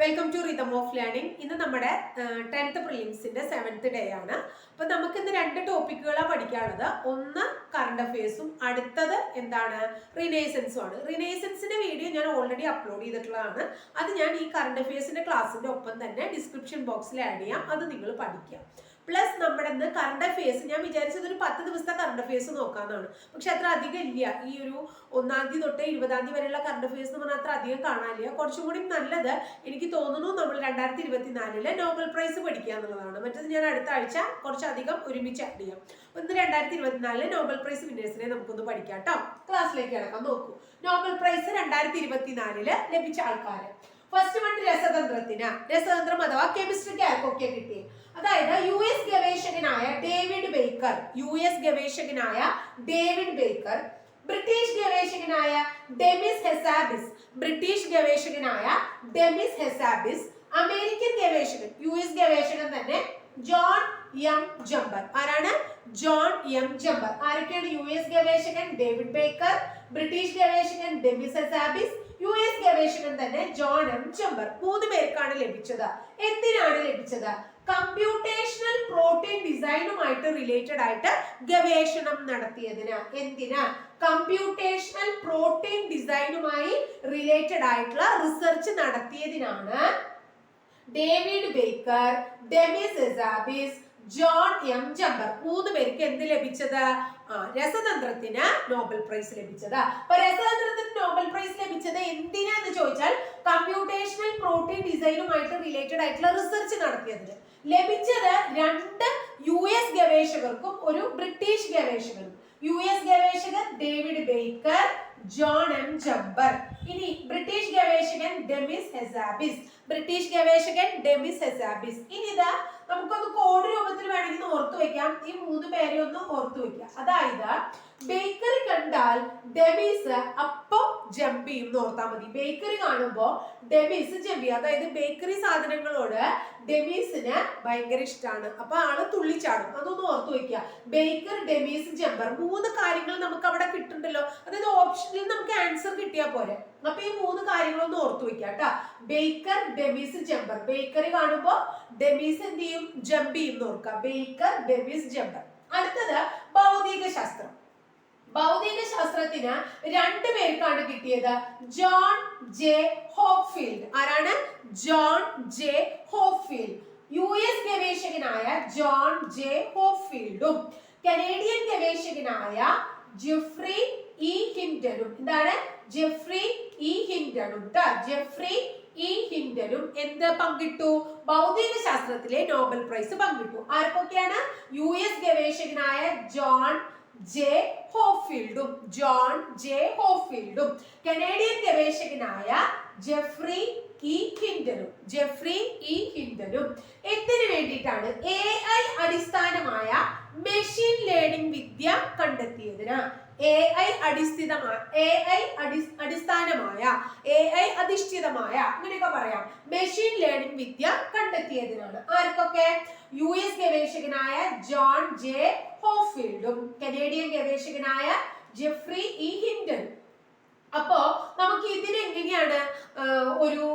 Welcome to rhythm of learning ഇന്ന് നമ്മുടെ tenth പ്രിലിംസിന്റെ seventh day ആണ്. അപ്പൊ നമുക്ക് ഇന്ന് രണ്ട് ടോപ്പിക്കുകളാണ് പഠിക്കാനുള്ളത്. ഒന്ന് കറണ്ട് അഫയേഴ്സും അടുത്തത് എന്താണ്? റിനേസൻസും ആണ്. റിനേസൻസിന്റെ വീഡിയോ ഞാൻ ഓൾറെഡി അപ്ലോഡ് ചെയ്തിട്ടുള്ളതാണ്. അത് ഞാൻ ഈ കറണ്ട് അഫയേഴ്സിന്റെ ക്ലാസ്സിന്റെ ഒപ്പം തന്നെ ഡിസ്ക്രിപ്ഷൻ ബോക്സിൽ ആഡ് ചെയ്യാം. അത് നിങ്ങൾ പഠിക്കാം പ്ലസ് നമ്മുടെ ഇന്ന് കറണ്ട് അഫയേഴ്സ് ഞാൻ വിചാരിച്ചത് ഒരു പത്ത് ദിവസത്തെ കറണ്ട് അഫയേഴ്സ് നോക്കാമെന്നാണ് പക്ഷെ അത്ര അധികം ഇല്ല. ഈ ഒരു ഒന്നാം തീയതി തൊട്ട് ഇരുപതാം തീയതി വരെയുള്ള കറണ്ട് അഫയേഴ്സ് എന്ന് പറഞ്ഞാൽ അത്ര അധികം കാണാനില്ല. കുറച്ചും കൂടി നല്ലത് എനിക്ക് തോന്നുന്നു നമ്മൾ രണ്ടായിരത്തി ഇരുപത്തിനാലിൽ നോബൽ പ്രൈസ് പഠിക്കുക എന്നുള്ളതാണ് മറ്റത് ഞാൻ അടുത്ത ആഴ്ച കുറച്ചധികം ഒരുമിച്ച് ആഡ് ചെയ്യാം. അപ്പൊ ഇന്ന് രണ്ടായിരത്തി ഇരുപത്തിനാലിൽ നോബൽ പ്രൈസ് വിന്നേഴ്സിനെ നമുക്കൊന്ന് പഠിക്കാം കേട്ടോ ക്ലാസ്സിലേക്ക് കിടക്കാം. നോക്കൂ. നോബൽ പ്രൈസ് രണ്ടായിരത്തി ഇരുപത്തിനാലിൽ ലഭിച്ച ആൾക്കാര്. ഫസ്റ്റ് വൺ രസതന്ത്രത്തിന്. രസതന്ത്രം അഥവാ കെമിസ്ട്രിക്ക് ആർക്കൊക്കെ കിട്ടി അതായത് യു എസ് ഗവേഷകനായ ഡേവിഡ് ബേക്കർ യു എസ് ഗവേഷകനായ ഡേവിഡ് ബേക്കർ ബ്രിട്ടീഷ് ഗവേഷകനായ ഡെമിസ് ഹെസാബിസ് ബ്രിട്ടീഷ് ഗവേഷകനായ ഡെമിസ് ഹെസാബിസ് അമേരിക്കൻ ഗവേഷകൻ യു എസ് ഗവേഷകൻ തന്നെ ജോൺ എം ജംബർ ആരാണ്? ജോൺ എം ജംബർ ആരൊക്കെയാണ് യു എസ് ഗവേഷകൻ? ഡേവിഡ് ബേക്കർ ബ്രിട്ടീഷ് ഗവേഷകൻ ഡെമിസ് ഹെസാബിസ് യു എസ് ഗവേഷകൻ തന്നെ ജോൺ എം ജംബർ മൂന്ന് പേർക്കാണ് ലഭിച്ചത്. എന്തിനാണ് ലഭിച്ചത്? കമ്പ്യൂട്ടേഷണൽ പ്രോട്ടീൻ ഡിസൈനുമായിട്ട് റിലേറ്റഡ് ആയിട്ട് ഗവേഷണം നടത്തിയതിന് എന്തിന്? കമ്പ്യൂട്ടേഷണൽ പ്രോട്ടീൻ ഡിസൈനുമായി റിലേറ്റഡ് ആയിട്ടുള്ള research നടത്തിയതിനാണ് David Baker Demis Hassabis John M Jumper മൂന്ന് പേർക്ക് എന്ത് ലഭിച്ചത്? രസതന്ത്രത്തിന് നോബൽ പ്രൈസ് ലഭിച്ചത്. അപ്പൊ രസതന്ത്രത്തിന് നോബൽ പ്രൈസ് ലഭിച്ചത് എന്തിനാന്ന് ചോദിച്ചാൽ കമ്പ്യൂട്ടേഷണൽ പ്രോട്ടീൻ ഡിസൈനുമായിട്ട് റിലേറ്റഡ് ആയിട്ടുള്ള റിസർച്ച് നടത്തിയതിന്. ലഭിച്ചത് രണ്ട് യു എസ് ഗവേഷകർക്കും ഒരു ബ്രിട്ടീഷ് ഗവേഷകനും. U S ഗവേഷകൻ David Baker John M Jumper ഇനി ബ്രിട്ടീഷ് ഗവേഷകൻ ഡെമിസ് ഹെസാബിസ് ബ്രിട്ടീഷ് ഗവേഷകൻ ഡെമിസ് ഹെസാബിസ് ഇനി ഇതാ നമുക്കൊന്ന് കോഡ് രൂപത്തിൽ വേണമെങ്കിൽ ഓർത്തു വെക്കാം. ഈ മൂന്ന് പേരെ ഒന്ന് ഓർത്തു വെക്കാം. അതായത് ബേക്കറി കണ്ടാൽ ഡെമിസ് അപ്പം ജമ്പ് എന്ന് ഓർത്താൽ മതി. ബേക്കറി കാണുമ്പോൾ ഡെമിസ് ജമ്പ് അതായത് ബേക്കറി സാധനങ്ങളോട് ഡെമീസിന് ഭയങ്കര ഇഷ്ടമാണ് അപ്പൊ ആൾ തുള്ളിച്ചാടും. അതൊന്ന് ഓർത്തു വെക്കുക. ബേക്കർ ഡെമീസ് ജമ്പർ മൂന്ന് കാര്യങ്ങൾ നമുക്ക് അവിടെ കിട്ടുന്നുണ്ടല്ലോ. അതായത് ഓപ്ഷനിൽ നമുക്ക് ആൻസർ കിട്ടിയാൽ പോരെ. അപ്പൊ ഈ മൂന്ന് കാര്യങ്ങളൊന്ന് ഓർത്തു വെക്കുക കേട്ടോ. ബേക്കർ ഡെമീസ് ജമ്പർ ബേക്കറി കാണുമ്പോൾ ഡെബീസ് എന്ത് ചെയ്യും? ജമ്പ് ചെയ്യും എന്ന് ഓർക്കുക. ബേക്കർ ഡെബീസ് ജമ്പർ അടുത്തത് ഭൗതിക ശാസ്ത്രം. ഭൗതിക ശാസ്ത്രത്തിന് രണ്ടു പേർക്കാണ് കിട്ടിയത്. ജോൺ ജെ ഹോപ്ഫീൽഡ് ആരാണ്? John J Hopfield U S ഗവേഷകനായ John J ഹോപ്ഫീൽഡും കനേഡിയൻ ഗവേഷകനായ ജെഫ്രി ഇ ഹിൻഡനും എന്താണ്? ജെഫ്രി ഇ ഹിൻഡനും ജെഫ്രി ഇ ഹിൻഡനും എന്ത് പങ്കിട്ടു? ഭൗതിക ശാസ്ത്രത്തിലെ നോബൽ പ്രൈസ് പങ്കിട്ടു. ആർക്കൊക്കെയാണ്? യു എസ് ഗവേഷകനായ ജോൺ ജെ ഹോഫീൽഡും. ജോൺ ജെ ഹോഫീൽഡും. കനേഡിയൻ ഗവേഷകനായ ജെഫ്രി ഇ ഹിൻഡലും. ജെഫ്രി ഇ ഹിൻഡലും. എന്തിനു വേണ്ടിയിട്ടാണ് എ ഐ അടിസ്ഥാനമായ മെഷീൻ ലേണിംഗ് വിദ്യ കണ്ടെത്തിയതിന്? എ ഐ അടിസ്ഥിതമായ എ ഐ അടി അടിസ്ഥാനമായ എ ഐ അധിഷ്ഠിതമായ അങ്ങനെയൊക്കെ പറയാം. മെഷീൻ ലേണിംഗ് വിദ്യ കണ്ടെത്തിയതിനാണ്. ആർക്കൊക്കെ? യു എസ് ഗവേഷകനായ ജോൺ ജെ ഹോഫീൽഡും കനേഡിയൻ ഗവേഷകനായ ജെഫ്രി ഇ ഹിൻഡൻ. അപ്പോ നമുക്ക് ഇതിന് എങ്ങനെയാണ് ഒരു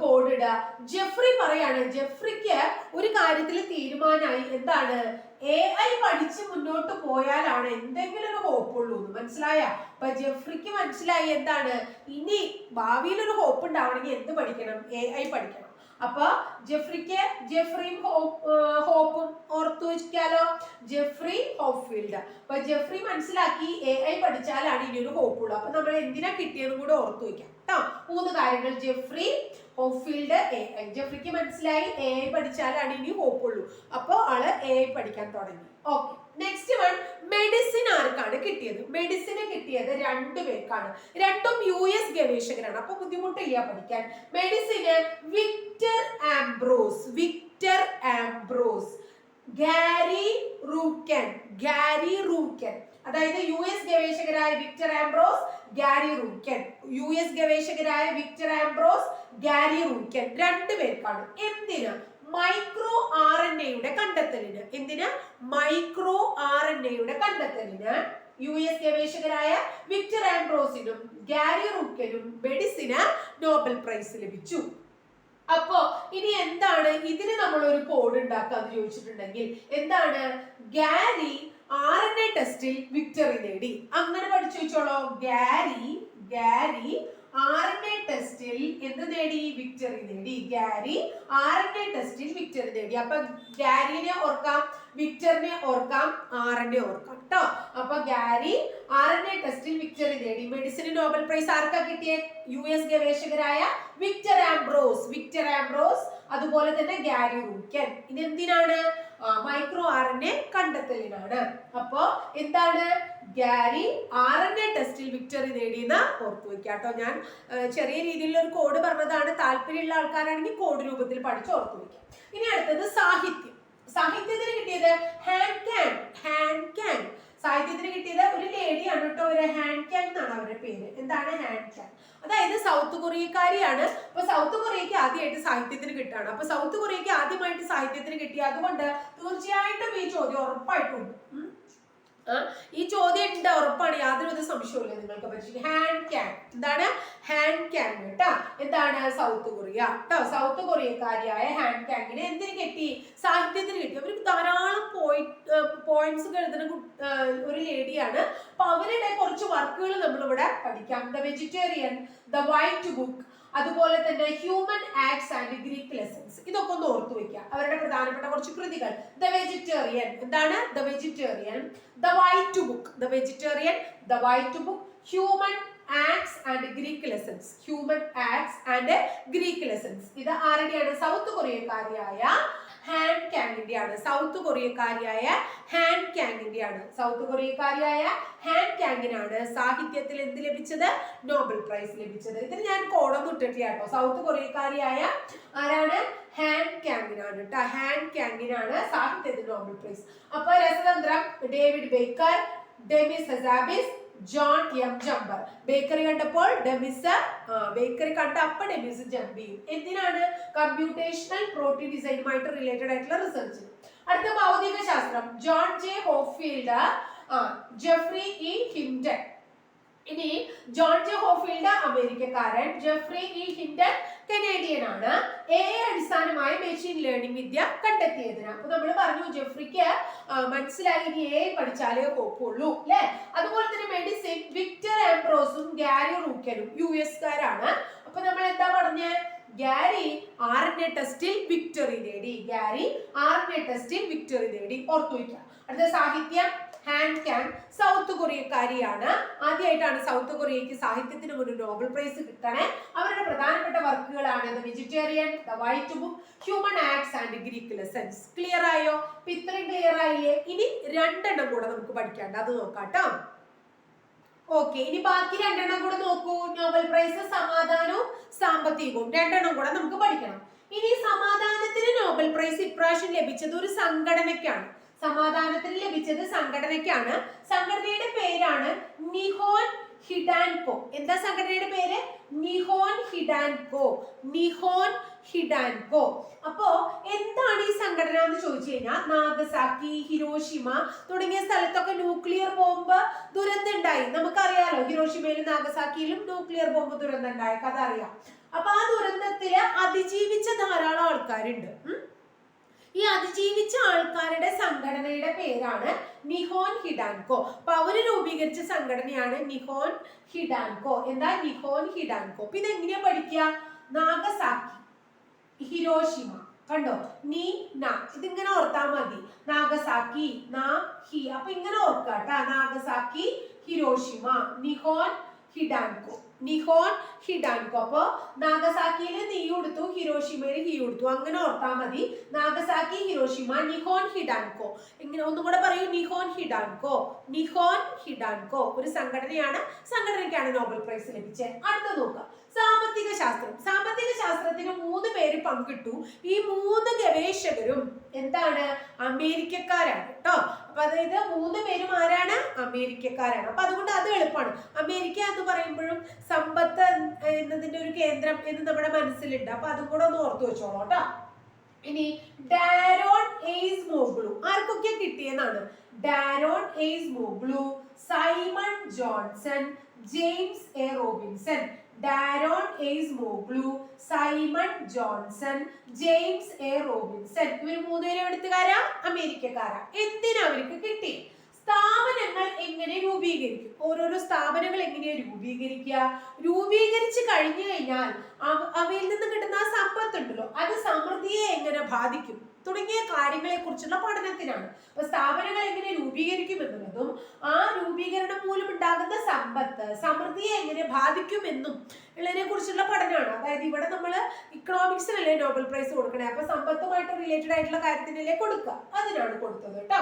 കോഡ് ജെഫ്രി പറയാണ് ജെഫ്രിക്ക് ഒരു കാര്യത്തിൽ തീരുമാനമായി എന്താണ്? എ ഐ പഠിച്ച് മുന്നോട്ട് പോയാലാണ് എന്തെങ്കിലും ഒരു ഹോപ്പ് ഉള്ളൂ എന്ന് മനസ്സിലായ? അപ്പൊ ജെഫ്രിക്ക് മനസ്സിലായി എന്താണ്? ഇനി ഭാവിയിൽ ഒരു ഹോപ്പ് ഉണ്ടാവണമെങ്കിൽ എന്ത് പഠിക്കണം? എ ഐ പഠിക്കണം. അപ്പൊ ജെഫ്രിക്ക് ജെഫ്രിയും ഹോപ്പും ഓർത്തു വെച്ചാലോ ജെഫ്രി ഹോപ്ഫീൽഡ് അപ്പൊ ജെഫ്രി മനസ്സിലാക്കി എ ഐ പഠിച്ചാലാണ് ഇനി ഒരു ഹോപ്പ് ഉള്ളത് അപ്പൊ നമ്മൾ എന്തിനാ കിട്ടിയെന്നും കൂടെ ഓർത്തു വെക്കാം. കേട്ടോ മൂന്ന് കാര്യങ്ങൾ. ജെഫ്രി ഹോപ്ഫീൽഡ് എ ഐ ജെഫ്രിക്ക് മനസ്സിലായി എ ഐ പഠിച്ചാലാണ് ഇനി ഹോപ്പ് ഉള്ളൂ അപ്പോൾ ആൾ എ ഐ പഠിക്കാൻ തുടങ്ങി. ഓക്കെ നെക്സ്റ്റ് വൺ മെഡിസിൻ ആർക്കാണ് കിട്ടിയത്? മെഡിസിന് കിട്ടിയത് രണ്ടു പേർക്കാണ്. രണ്ടും യു എസ് ഗവേഷകരാണ്. അപ്പൊ ബുദ്ധിമുട്ടില്ല പഠിക്കാൻ. Medicine Victor Ambros Victor Ambros Gary Ruvkun Gary Ruvkun. അതായത് U S ഗവേഷകരായ Victor Ambros Gary Ruvkun. U S ഗവേഷകരായ Victor Ambros Gary Ruvkun. രണ്ട് പേർക്കാണ്. എന്തിന്? മൈക്രോ ആർ എൻ എയുടെ കണ്ടെത്തലിന്. എന്തിന്? മൈക്രോ ആർ എൻ എയുടെ കണ്ടെത്തലിന്. യു എസ് ഗവേഷകരായ വിക്ടർ ആംബ്രോസിനും ഗാരി റൂക്കനും മെഡിസിന് നോബൽ പ്രൈസ് ലഭിച്ചു. അപ്പോ ഇനി എന്താണ്? ഇതിന് നമ്മൾ ഒരു കോഡ് ഉണ്ടാക്കാന്ന് ചോദിച്ചിട്ടുണ്ടെങ്കിൽ എന്താണ്? ഗാരി ആർ എൻ എ ടെസ്റ്റിൽ വിക്ടറി നേടി. അങ്ങനെ പഠിച്ചു വെച്ചോളോ. ഗാരി ഗാരി ആർ ടെസ്റ്റിൽ എന്ത് നേടി? വിക്ടറി നേടി. ഗാരി ആർ ടെസ്റ്റിൽ വിക്ടറി നേടി. അപ്പൊ ഗാരിനെ ഓർക്കാം വിക്ടറിനെ ഓർക്കാം ആർ ഓർക്കാം കേട്ടോ അപ്പൊ ഗാരി ആർ ടെസ്റ്റിൽ വിക്ടറി നേടി. മെഡിസിന് നോബൽ പ്രൈസ് ആർക്കാ കിട്ടിയ? യു എസ് ഗവേഷകരായ വിക്ടർ ആംബ്രോസ്. വിക്ടർ ആംബ്രോസ് അതുപോലെ തന്നെ ഗാരി റൂക്കൻ ഇതെന്തിനാണ്? മൈക്രോ ആർ എൻ എ കണ്ടെത്തലിനാണ്. അപ്പോ എന്താണ്? എൻ എ ടെസ്റ്റിൽ വിക്ടറി നേടിയെന്ന് ഓർത്തു വെക്കുക കേട്ടോ ഞാൻ. ചെറിയ രീതിയിലുള്ള ഒരു കോഡ് പറഞ്ഞതാണ്. താല്പര്യമുള്ള ആൾക്കാരാണെങ്കിൽ കോഡ് രൂപത്തിൽ പഠിച്ച് ഓർത്തു വെക്കുക. ഇനി അടുത്തത് സാഹിത്യം. സാഹിത്യത്തിന് കിട്ടിയത് ഹാൻഡ് ക്യാൻ ഹാൻഡ് ക്യാൻ സാഹിത്യത്തിന് കിട്ടിയത് ഒരു ലേഡിയാണ് കേട്ടോ ഒരു ഹാൻഡ് ക്യാൻ എന്നാണ് അവരുടെ പേര്. എന്താണ് ഹാൻഡ് ക്യാൻ അതായത് സൗത്ത് കൊറിയക്കാരിയാണ്. അപ്പൊ സൗത്ത് കൊറിയക്ക് ആദ്യമായിട്ട് സാഹിത്യത്തിന് കിട്ടാണ് അപ്പൊ സൗത്ത് കൊറിയക്ക് ആദ്യമായിട്ട് സാഹിത്യത്തിന് കിട്ടി അതുകൊണ്ട് തീർച്ചയായിട്ടും ഈ ചോദ്യം ഉറപ്പായിട്ടും ഉണ്ട് ഉം. ആ, ഈ ചോദ്യം ഉണ്ട് ഉറപ്പാണ്. യാതൊരുവിധ സംശയവുമില്ല നിങ്ങൾക്ക് പറ്റി ഹാൻഡ് ക്യാൻ എന്താണ്? ഹാൻഡ് ക്യാൻ കേട്ടോ. എന്താണ് സൗത്ത് കൊറിയ? കേട്ടോ സൗത്ത് കൊറിയക്കാരിയായ ഹാൻഡ് ക്യാങ്ങിന് എന്തിനു കിട്ടി? സാഹിത്യത്തിന് കിട്ടി. അവർ ധാരാളം പോയിന്റ് പോയിന്റ്സ് എഴുതുന്ന ഒരു ലേഡിയാണ് അപ്പൊ അവരുടെ കുറച്ച് വർക്കുകൾ നമ്മളിവിടെ പഠിക്കാം. The Vegetarian the White Book അതുപോലെ തന്നെ Human Acts and Greek Lessons ഇതൊക്കെ ഒന്ന് ഓർത്തു വെക്കുക. അവരുടെ പ്രധാനപ്പെട്ട കുറച്ച് കൃതികൾ. ദ വെജിറ്റേറിയൻ എന്താണ്? The Vegetarian the White Book the Vegetarian the White Book Human Acts and Greek Lessons Human Acts and Greek Lessons ഇത് ആരുടെയാണ്? സൗത്ത് കൊറിയക്കാരിയായ ഹാൻഡ് ക്യാങ്ങിന്റെ ആണ് സൗത്ത് കൊറിയക്കാരിയായ ഹാൻഡ് ക്യാങ്ങിന്റെ ആണ് സൗത്ത് കൊറിയക്കാരിയായ ഹാൻഡ് ക്യാങ്ങിനാണ് സാഹിത്യത്തിൽ എന്ത് ലഭിച്ചത്? നോബൽ പ്രൈസ് ലഭിച്ചത്. ഇതിന് ഞാൻ കോടൊന്നും ഇട്ടിട്ടില്ല കേട്ടോ. സൗത്ത് കൊറിയക്കാരിയായ ആരാണ്? ഹാൻഡ് ക്യാങ്ങിനാണ് കേട്ടോ ഹാൻഡ് ക്യാങ്ങിനാണ് സാഹിത്യത്തിൽ നോബൽ പ്രൈസ് അപ്പൊ രസതന്ത്രം David Baker Demis Hassabis John M Jumper bakery കണ്ടപ്പോൾ ഡെമിസ് ബേക്കറി കണ്ട അപ്പോൾ ഡെമിസ് ജമ്പ് ചെയ്യും. എന്തിനാണ്? കമ്പ്യൂട്ടേഷണൽ പ്രോട്ടീൻ ഡിസൈനുമായിട്ട് റിലേറ്റഡ് ആയിട്ടുള്ള റിസർച്ച് അടുത്ത ഭൗതിക ശാസ്ത്രം John J Hopfield Geoffrey E Hinton ഇനി ജോൺ ജെ ഹോഫീൽഡ് അമേരിക്കക്കാരൻ ജെഫ്രി ഇ ഹിൻഡൻ കനേഡിയൻ ആണ് എ അടിസ്ഥാനമായി മെഷീൻ ലേണിംഗ് വിദ്യ കണ്ടെത്തിയതിന്. അപ്പൊ നമ്മൾ പറഞ്ഞു ജെഫ്രിക്ക് മനസ്സിലായി ഇനി എ പഠിച്ചാലേ ഒപ്പുള്ളൂ അല്ലെ? അതുപോലെ തന്നെ മെഡിസിൻ വിക്ടർ ആംബ്രോസും ഗാരി റൂക്കനും യു എസ്കാരാണ്. അപ്പൊ നമ്മൾ എന്താ പറഞ്ഞ? ഗാരി എ ടെസ്റ്റിൽ വിക്ടറി നേടി. ഗാരി എ ടെസ്റ്റിൽ വിക്ടറി നേടി. ഓർത്തു വയ്ക്കുക. അടുത്ത സാഹിത്യം. ഹാൻഡ് ക്യാൻ സൗത്ത് കൊറിയക്കാരിയാണ് ആദ്യമായിട്ടാണ് സൗത്ത് കൊറിയക്ക് സാഹിത്യത്തിന് ഒരു നോബൽ പ്രൈസ് കിട്ടണേ. അവരുടെ പ്രധാനപ്പെട്ട വർക്കുകളാണ് the Vegetarian the White Book Human Acts and Greek Lessons clear ആയോ? ഇത്രയും ക്ലിയർ ആയില്ലേ? ഇനി രണ്ടെണ്ണം കൂടെ നമുക്ക് പഠിക്കാണ്ട് അത് നോക്കാട്ടോ ഓക്കെ ഇനി ബാക്കി രണ്ടെണ്ണം കൂടെ നോക്കൂ. നോബൽ പ്രൈസ് സമാധാനവും സാമ്പത്തികവും. രണ്ടെണ്ണം കൂടെ നമുക്ക് പഠിക്കണം. ഇനി സമാധാനത്തിന് നോബൽ പ്രൈസ് ഇപ്രാവശ്യം ലഭിച്ചത് ഒരു സംഘടനയ്ക്കാണ്. സമാധാനത്തിന് ലഭിച്ചത് സംഘടനയ്ക്കാണ്. സംഘടനയുടെ പേരാണ് നിഹോൻ ഹിഡാൻകോ. എന്താ സംഘടനയുടെ പേര്? നിഹോൻ ഹിഡാൻകോ. നിഹോൻ ഹിഡാൻകോ. അപ്പോ എന്താണ് ഈ സംഘടന എന്ന് ചോദിച്ചു കഴിഞ്ഞാൽ നാഗസാക്കി ഹിരോഷിമ തുടങ്ങിയ സ്ഥലത്തൊക്കെ ന്യൂക്ലിയർ ബോംബ് ദുരന്തം ഉണ്ടായി നമുക്കറിയാലോ ഹിരോഷിമയിലും നാഗസാക്കിയിലും ന്യൂക്ലിയർ ബോംബ് ദുരന്തം ഉണ്ടായ കഥ അറിയാം. അപ്പൊ ആ ദുരന്തത്തിൽ അതിജീവിച്ച ധാരാളം ആൾക്കാരുണ്ട്. ഈ അതിജീവിച്ച ആൾക്കാരുടെ സംഘടനയുടെ പേരാണ് നിഹോൻ ഹിഡാൻകോ. പൗര രൂപീകരിച്ച സംഘടനയാണ് നിഹോൻ ഹിഡാൻകോ. എന്താ നിഹോൻ ഹിഡാൻകോ? ഇത് എങ്ങനെയാ പഠിക്കുക നാഗസാക്കി ഹിരോഷിമ. കണ്ടോ? നീ ന. ഇതിങ്ങനെ ഓർത്താ മതി. നാഗസാക്കി നാ ഹി. അപ്പൊ ഇങ്ങനെ ഓർക്കാട്ടാ. Nagasaki Hiroshima. നിഹോൻ ഹിഡാൻകോ. നിഹോൻ ഹിഡാൻകോ അപ്പൊ നാഗസാക്കിയിൽ നീ കൊടുത്തു ഹിരോഷിമയിൽ ഹി കൊടുത്തു അങ്ങനെ ഓർത്താ മതി. Nagasaki Hiroshima Nihon Hidankyo. ഇങ്ങനെ ഒന്നും കൂടെ പറയൂ നിഹോൺ ഹിഡാൻകോ. നിഹോൺ ഹിഡാൻകോ. ഒരു സംഘടനയാണ് സംഘടനയ്ക്കാണ് നോബൽ പ്രൈസ് ലഭിച്ചത് അടുത്ത നോക്കാം. സാമ്പത്തിക ശാസ്ത്രം. സാമ്പത്തിക ശാസ്ത്രത്തിന് മൂന്ന് പേര് പങ്കിട്ടു. ഈ മൂന്ന് ഗവേഷകരും എന്താണ്? അമേരിക്കക്കാരാണ് കേട്ടോ. അപ്പൊ അതായത് മൂന്ന് പേരും ആരാണ്? അമേരിക്കക്കാരാണ്. അപ്പൊ അതുകൊണ്ട് അത് എളുപ്പമാണ്. അമേരിക്ക എന്ന് പറയുമ്പോഴും സമ്പത്ത് എന്നതിന്റെ ഒരു കേന്ദ്രം എന്ന് നമ്മുടെ മനസ്സിലുണ്ട്. അപ്പൊ അതും കൂടെ ഒന്ന് ഓർത്തു വെച്ചോളൂ കേട്ടോ. ഇനി ഡാരോൺ എയ്സ് മോഗ്ലു. ആർക്കൊക്കെ കിട്ടിയെന്നാണ്? Daron Acemoglu Simon Johnson James A Robinson. Daron Acemoglu Simon Johnson James A Robinson ഇവർ മൂന്നുപേരും എടുത്തുകാരാ അമേരിക്കക്കാരാ. എന്തിനാ അവർക്ക് കിട്ടി? സ്ഥാപനങ്ങൾ എങ്ങനെ രൂപീകരിക്കും? ഓരോരോ സ്ഥാപനങ്ങൾ എങ്ങനെയാ രൂപീകരിക്കുക? രൂപീകരിച്ച് കഴിഞ്ഞു കഴിഞ്ഞാൽ അവ- അവയിൽ നിന്ന് കിട്ടുന്ന ആ സമ്പത്തുണ്ടല്ലോ. അത് സമൃദ്ധിയെ എങ്ങനെ ബാധിക്കും? തുടങ്ങിയ കാര്യങ്ങളെ കുറിച്ചുള്ള പഠനത്തിനാണ്. അപ്പൊ സ്ഥാപനങ്ങൾ എങ്ങനെ രൂപീകരിക്കും എന്നുള്ളതും ആ രൂപീകരണം മൂലം ഉണ്ടാകുന്ന സമ്പത്ത് സമൃദ്ധിയെ എങ്ങനെ ബാധിക്കുമെന്നും ഉള്ളതിനെ കുറിച്ചുള്ള പഠനമാണ്. അതായത് ഇവിടെ നമ്മൾ ഇക്കണോമിക്സിനല്ലേ നോബൽ പ്രൈസ് കൊടുക്കണേ? അപ്പൊ സമ്പത്തുമായിട്ട് റിലേറ്റഡ് ആയിട്ടുള്ള കാര്യത്തിനല്ലേ കൊടുക്കുക അതിനാണ് കൊടുത്തത് കേട്ടോ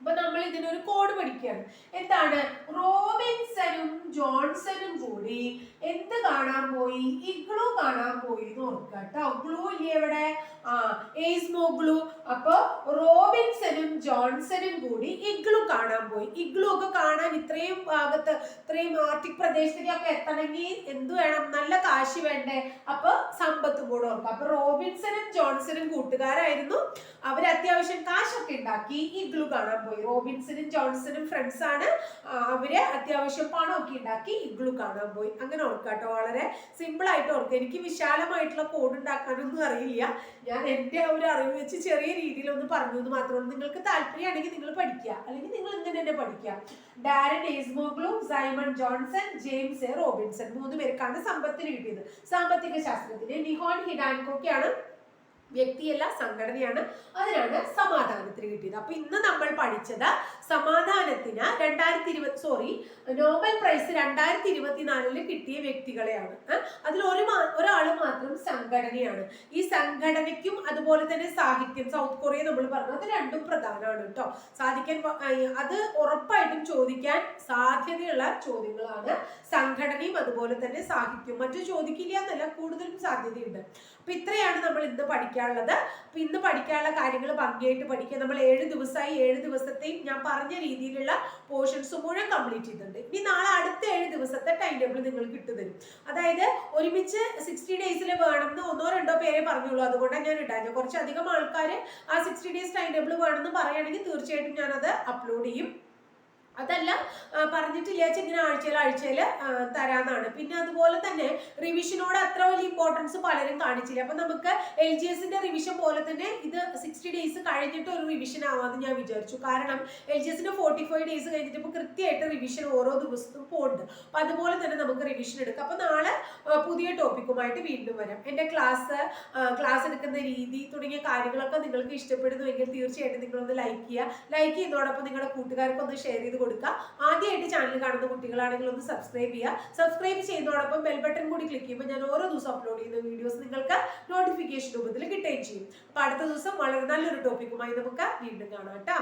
അപ്പൊ നമ്മൾ ഇതിനൊരു കോഡ് പഠിക്കുകയാണ്. എന്താണ്? റോബിൻസനും ജോൺസനും കൂടി കാണാൻ പോയി ഇഗ്ലു കാണാൻ പോയി എന്ന് ഓർക്കുക കേട്ടോ. ഗ്ലൂ ഇല്ലേ ഇവിടെ? ആ ഏസ്മോ ഗ്ലൂ. അപ്പൊ റോബിൻസനും ജോൺസനും കൂടി ഇഗ്ലു കാണാൻ പോയി. ഇഗ്ലു ഒക്കെ കാണാൻ ഇത്രയും ഭാഗത്ത് ഇത്രയും ആർട്ടിക് പ്രദേശത്തേക്കൊക്കെ എത്തണമെങ്കിൽ എന്തു വേണം? നല്ല കാശ് വേണ്ടേ? അപ്പൊ സമ്പത്തും കൂടെ ഓർക്കുക. അപ്പൊ റോബിൻസനും ജോൺസനും കൂട്ടുകാരായിരുന്നു. അവർ ഉണ്ടാക്കി. ഇഗ്ലു കാണാൻ പോയി. റോബിൻസനും ജോൺസണും ഫ്രണ്ട്സ് ആണ്. അവർ അത്യാവശ്യം പണമൊക്കെ ഉണ്ടാക്കി ഇഗ്ലു കാണാൻ പോയി. അങ്ങനെ ഓർക്കാട്ടോ. കേട്ടോ വളരെ സിമ്പിൾ ആയിട്ട് ഓർക്കുക എനിക്ക് വിശാലമായിട്ടുള്ള കോഡ് ഉണ്ടാക്കാനൊന്നും അറിയില്ല. ഞാൻ എന്റെ ഒരു അറിവ് വെച്ച് ചെറിയ രീതിയിൽ ഒന്ന് പറഞ്ഞു എന്ന് മാത്രമേ നിങ്ങൾക്ക് താല്പര്യമാണെങ്കിൽ നിങ്ങൾ പഠിക്കുക. അല്ലെങ്കിൽ നിങ്ങൾ ഇങ്ങനെ തന്നെ പഠിക്കുക. Daron Acemoglu Simon Johnson James A Robinson. മൂന്ന് പേർക്കാണ് സമ്പത്തിന് കിട്ടിയത്. സാമ്പത്തിക ശാസ്ത്രത്തിന് നിഹോൺ ഹിഡാൻകോക്കാണ് വ്യക്തിയല്ല സംഘടനയാണ്. അതിനാണ് സമാധാനത്തിന് കിട്ടിയത്. അപ്പൊ ഇന്ന് നമ്മൾ പഠിച്ചത് സമാധാനത്തിന് രണ്ടായിരത്തി ഇരുപത്തി സോറി നോബൽ പ്രൈസ് രണ്ടായിരത്തി ഇരുപത്തിനാലിൽ കിട്ടിയ വ്യക്തികളെയാണ്. അതിൽ ഒരു ഒരാൾ മാത്രം സംഘടനയാണ്. ഈ സംഘടനയ്ക്കും അതുപോലെ തന്നെ സാഹിത്യം സൗത്ത് കൊറിയ നമ്മൾ പറഞ്ഞു അത് രണ്ടും പ്രധാനമാണ് കേട്ടോ സാധിക്കാൻ അത് ഉറപ്പായിട്ടും ചോദിക്കാൻ സാധ്യതയുള്ള ചോദ്യങ്ങളാണ്. സംഘടനയും അതുപോലെ തന്നെ സാഹിത്യവും മറ്റു ചോദിക്കില്ല എന്നല്ല കൂടുതലും സാധ്യതയുണ്ട്. അപ്പൊ ഇത്രയാണ് നമ്മൾ ഇന്ന് പഠിക്കാനുള്ളത്. അപ്പൊ ഇന്ന് പഠിക്കാനുള്ള കാര്യങ്ങൾ ഭംഗിയായിട്ട് പഠിക്കുക. നമ്മൾ ഏഴ് ദിവസമായി ഏഴ് ദിവസത്തെയും ഞാൻ പറഞ്ഞ രീതിയിലുള്ള പോർഷൻസ് മുഴുവൻ കംപ്ലീറ്റ് ചെയ്തിട്ടുണ്ട്. ഇനി നാളെ അടുത്ത ഏഴ് ദിവസത്തെ ടൈം ടേബിൾ നിങ്ങൾക്ക് കിട്ടുതരും അതായത് ഒരുമിച്ച് സിക്സ്റ്റി ഡേയ്സിൽ വേണമെന്ന് ഒന്നോ രണ്ടോ പേരെ പറഞ്ഞുള്ളൂ. അതുകൊണ്ടാണ് ഞാൻ ഇടാഞ്ഞത്. കുറച്ചധികം ആൾക്കാർ ആ സിക്സ്റ്റി ഡേയ്സ് ടൈം ടേബിൾ വേണമെന്ന് പറയുകയാണെങ്കിൽ തീർച്ചയായിട്ടും ഞാനത് അപ്ലോഡ് ചെയ്യും. അതല്ല പറഞ്ഞിട്ടില്ല ഇങ്ങനെ ആഴ്ചയിൽ ആഴ്ചയിൽ തരാന്നാണ്. പിന്നെ അതുപോലെ തന്നെ റിവിഷനോട് അത്ര വലിയ ഇമ്പോർട്ടൻസ് പലരും കാണിച്ചില്ല. അപ്പൊ നമുക്ക് എൽ ജി എസിന്റെ റിവിഷൻ പോലെ തന്നെ ഇത് സിക്സ്റ്റി ഡേയ്സ് കഴിഞ്ഞിട്ട് ഒരു റിവിഷൻ ആവാമെന്ന് ഞാൻ വിചാരിച്ചു. കാരണം എൽ ജി എസിന്റെ ഫോർട്ടി ഫൈവ് ഡേയ്സ് കഴിഞ്ഞിട്ട് ഇപ്പൊ കൃത്യമായിട്ട് റിവിഷൻ ഓരോ ദിവസത്തും പോകുന്നുണ്ട് അപ്പൊ അതുപോലെ തന്നെ നമുക്ക് റിവിഷൻ എടുക്കാം. അപ്പൊ നാളെ പുതിയ ടോപ്പിക്കുമായിട്ട് വീണ്ടും വരാം. എന്റെ ക്ലാസ് ക്ലാസ് എടുക്കുന്ന രീതി തുടങ്ങിയ കാര്യങ്ങളൊക്കെ നിങ്ങൾക്ക് ഇഷ്ടപ്പെടുന്നുവെങ്കിൽ തീർച്ചയായിട്ടും നിങ്ങളൊന്ന് ലൈക്ക് ചെയ്യുക. ലൈക്ക് ചെയ്യുന്നതോടൊപ്പം നിങ്ങളുടെ കൂട്ടുകാർക്കൊന്ന് ഷെയർ ചെയ്ത് കൊടുക്കുക. ആദ്യമായിട്ട് ചാനൽ കാണുന്ന കുട്ടികളാണെങ്കിൽ ഒന്ന് സബ്സ്ക്രൈബ് ചെയ്യുക. സബ്സ്ക്രൈബ് ചെയ്യുന്നതോടൊപ്പം ബെൽ ബട്ടൺ കൂടി ക്ലിക്ക് ചെയ്യുമ്പോൾ ഞാൻ ഓരോ ദിവസം അപ്ലോഡ് ചെയ്യുന്ന വീഡിയോസ് നിങ്ങൾക്ക് നോട്ടിഫിക്കേഷൻ രൂപത്തിൽ കിട്ടുകയും ചെയ്യും. അപ്പൊ അടുത്ത ദിവസം വളരെ നല്ലൊരു ടോപ്പിക്കുമായി നമുക്ക് വീണ്ടും കാണാം കേട്ടോ.